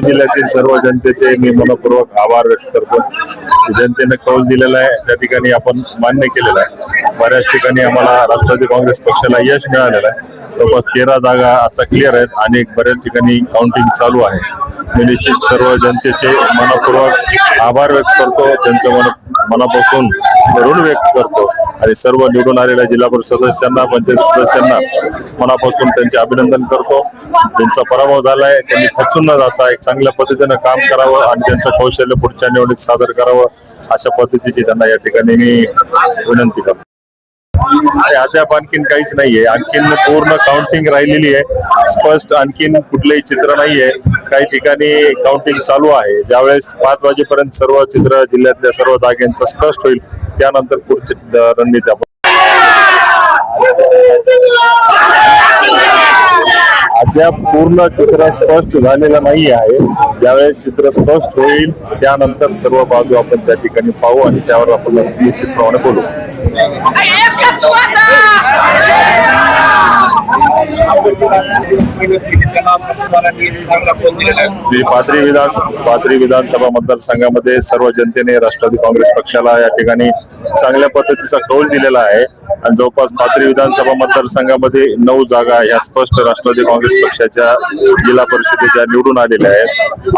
जिल्ह्यातील सर्व जनतेचे मी मनपूर्वक आभार व्यक्त करतो. जनतेने कौल दिलेला आहे. त्या ठिकाणी आपण मान्य केलेला आहे. बऱ्याच ठिकाणी आम्हाला राष्ट्रवादी काँग्रेस पक्षाला यश मिळालेलं आहे. जवळपास तेरा जागा आता क्लिअर आहेत आणि बऱ्याच ठिकाणी काउंटिंग चालू आहे. मी निश्चित सर्व जनतेचे मनपूर्वक आभार व्यक्त करतो. त्यांचं मन मनापासून ऋण व्यक्त करतो. आणि सर्व निवडून आलेल्या जिल्हा परिषद सदस्यांना पंचायत सदस्यांना मनापासून त्यांचे अभिनंदन करतो. ज्यांचा पराभव झालाय त्यांनी खचून न जाता एक चांगल्या पद्धतीनं काम करावं आणि त्यांचं कौशल्य पुढच्या निवडणुकीत सादर करावं अशा पद्धतीची त्यांना या ठिकाणी मी विनंती करतो. अद्याप आणखीन काहीच नाहीये. आणखीन पूर्ण काउंटिंग राहिलेली आहे. स्पष्ट आणखीन कुठलंही चित्र नाहीये. काही ठिकाणी काउंटिंग चालू आहे. ज्यावेळेस पाच वाजेपर्यंत सर्व चित्र जिल्ह्यातल्या सर्व जागेंचं स्पष्ट होईल त्यानंतर पुढची रणनीती आपण अद्याप पूर्ण चित्र स्पष्ट झालेलं नाही आहे. ज्यावेळेस चित्र स्पष्ट होईल त्यानंतर सर्व बाजू आपण त्या ठिकाणी पाहू आणि त्यावर आपण निश्चितप्रमाणे बोलू. पाथरी विधान पाथरी विधानसभा मतदारसंघामध्ये सर्व जनतेने राष्ट्रवादी काँग्रेस पक्षाला या ठिकाणी चांगल्या पद्धतीचा कौल दिलेला आहे. आणि जवळपास पाथरी विधानसभा मतदारसंघामध्ये नऊ जागा या स्पष्ट राष्ट्रवादी काँग्रेस पक्षाच्या जिल्हा परिषदेच्या निवडून आलेल्या आहेत.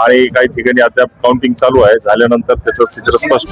आणि काही ठिकाणी अद्याप काउंटिंग चालू आहे. झाल्यानंतर त्याचं चित्र स्पष्ट